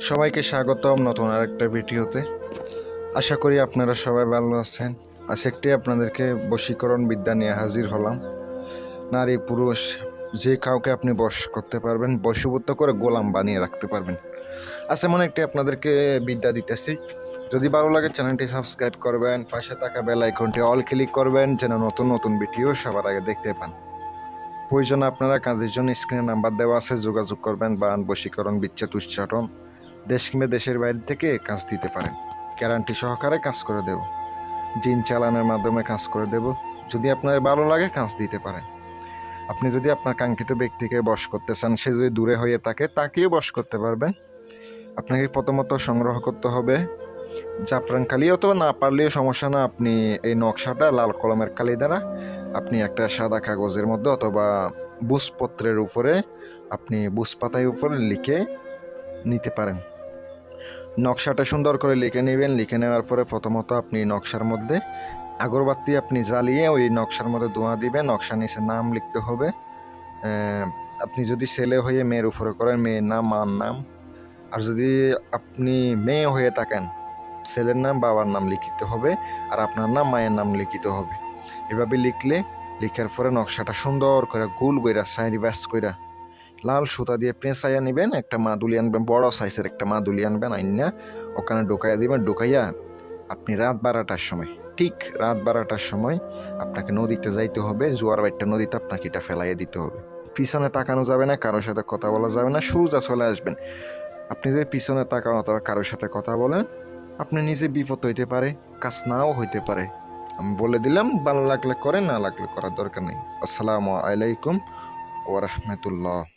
সবাইকে স্বাগতম নতুন আরেকটা ভিডিওতে। আশা করি আপনারা সবাই ভালো আছেন। আজ একটি আপনাদেরকে বশীকরণ বিদ্যা নিয়ে হাজির হলাম। নারী, পুরুষ, যে কাউকে আপনি বশ করতে পারবেন, বশীভূত করে গোলাম বানিয়ে রাখতে পারবেন। আজ এমন একটি আপনাদেরকে বিদ্যা দিতেছি। যদি ভালো লাগে চ্যানেলটি সাবস্ক্রাইব করবেন, পাশে থাকা বেল আইকনটি অল ক্লিক করবেন, যেন নতুন নতুন ভিডিও সবার আগে দেখতে পান। প্রয়োজন আপনারা কাজের জন্য স্ক্রিনে নাম্বার দেওয়া আছে, যোগাযোগ করবেন বা বশীকরণ বিচ্ছেদ উচ্চাটন দেশ কিংবা দেশের বাইরে থেকে কাজ দিতে পারেন। গ্যারান্টি সহকারে কাজ করে দেব। জিন চালানোর মাধ্যমে কাজ করে দেব। যদি আপনার ভালো লাগে, কাজ দিতে পারেন। আপনি যদি আপনার কাঙ্ক্ষিত ব্যক্তিকে বশ করতে চান, সে যদি দূরে হয়ে থাকে, তাকেও বশ করতে পারবেন। আপনাকে প্রথমত সংগ্রহ করতে হবে জাফরান কালি অথবা না পারলেও সমস্যা না, আপনি এই নকশাটা লাল কলমের কালি দ্বারা আপনি একটা সাদা কাগজের মধ্যে অথবা বুসপত্রের উপরে, আপনি বুস পাতায় উপরে লিখে নিতে পারেন। নকশাটা সুন্দর করে লিখে নেবেন। লিখে নেওয়ার পরে প্রথমত আপনি নকশার মধ্যে আগরবাতি আপনি জ্বালিয়ে ওই নকশার মধ্যে ধোঁয়া দিবেন। নকশা নিচে নাম লিখতে হবে। আপনি যদি ছেলে হয়ে মেয়ের উপরে করেন, মেয়ের নাম, মার নাম, আর যদি আপনি মেয়ে হয়ে থাকেন, ছেলের নাম, বাবার নাম লিখিতে হবে, আর আপনার নাম, মায়ের নাম লিখিতে হবে। এভাবে লিখলে, লিখার পরে নকশাটা সুন্দর করে গোল কইরা সাইড ব্যাস কইরা লাল সুতা দিয়ে পেঁচাইয়া নেবেন, একটা মাদুলি আনবেন, বড় সাইজের একটা মাদুলি আনবেন, আইনা ওখানে ঢোকাইয়া দিবেন, ঢোকাইয়া আপনি রাত বারোটার সময়, ঠিক রাত বারোটার সময় আপনাকে নদীতে যাইতে হবে, জোয়ার বাইটটা নদীতে আপনাকে এটা ফেলাইয়া দিতে হবে। পিছনে তাকানো যাবে না, কারোর সাথে কথা বলা যাবে না, সোজা চলে আসবেন। আপনি যদি পিছনে তাকান অথবা কারোর সাথে কথা বলেন, আপনি নিজে বিপদ হইতে পারে, কাজ নাও হইতে পারে। আমি বলে দিলাম, ভালো লাগলে করেন, না লাগলে করার দরকার নেই। আসসালামু আলাইকুম ওরহমতুল্লাহ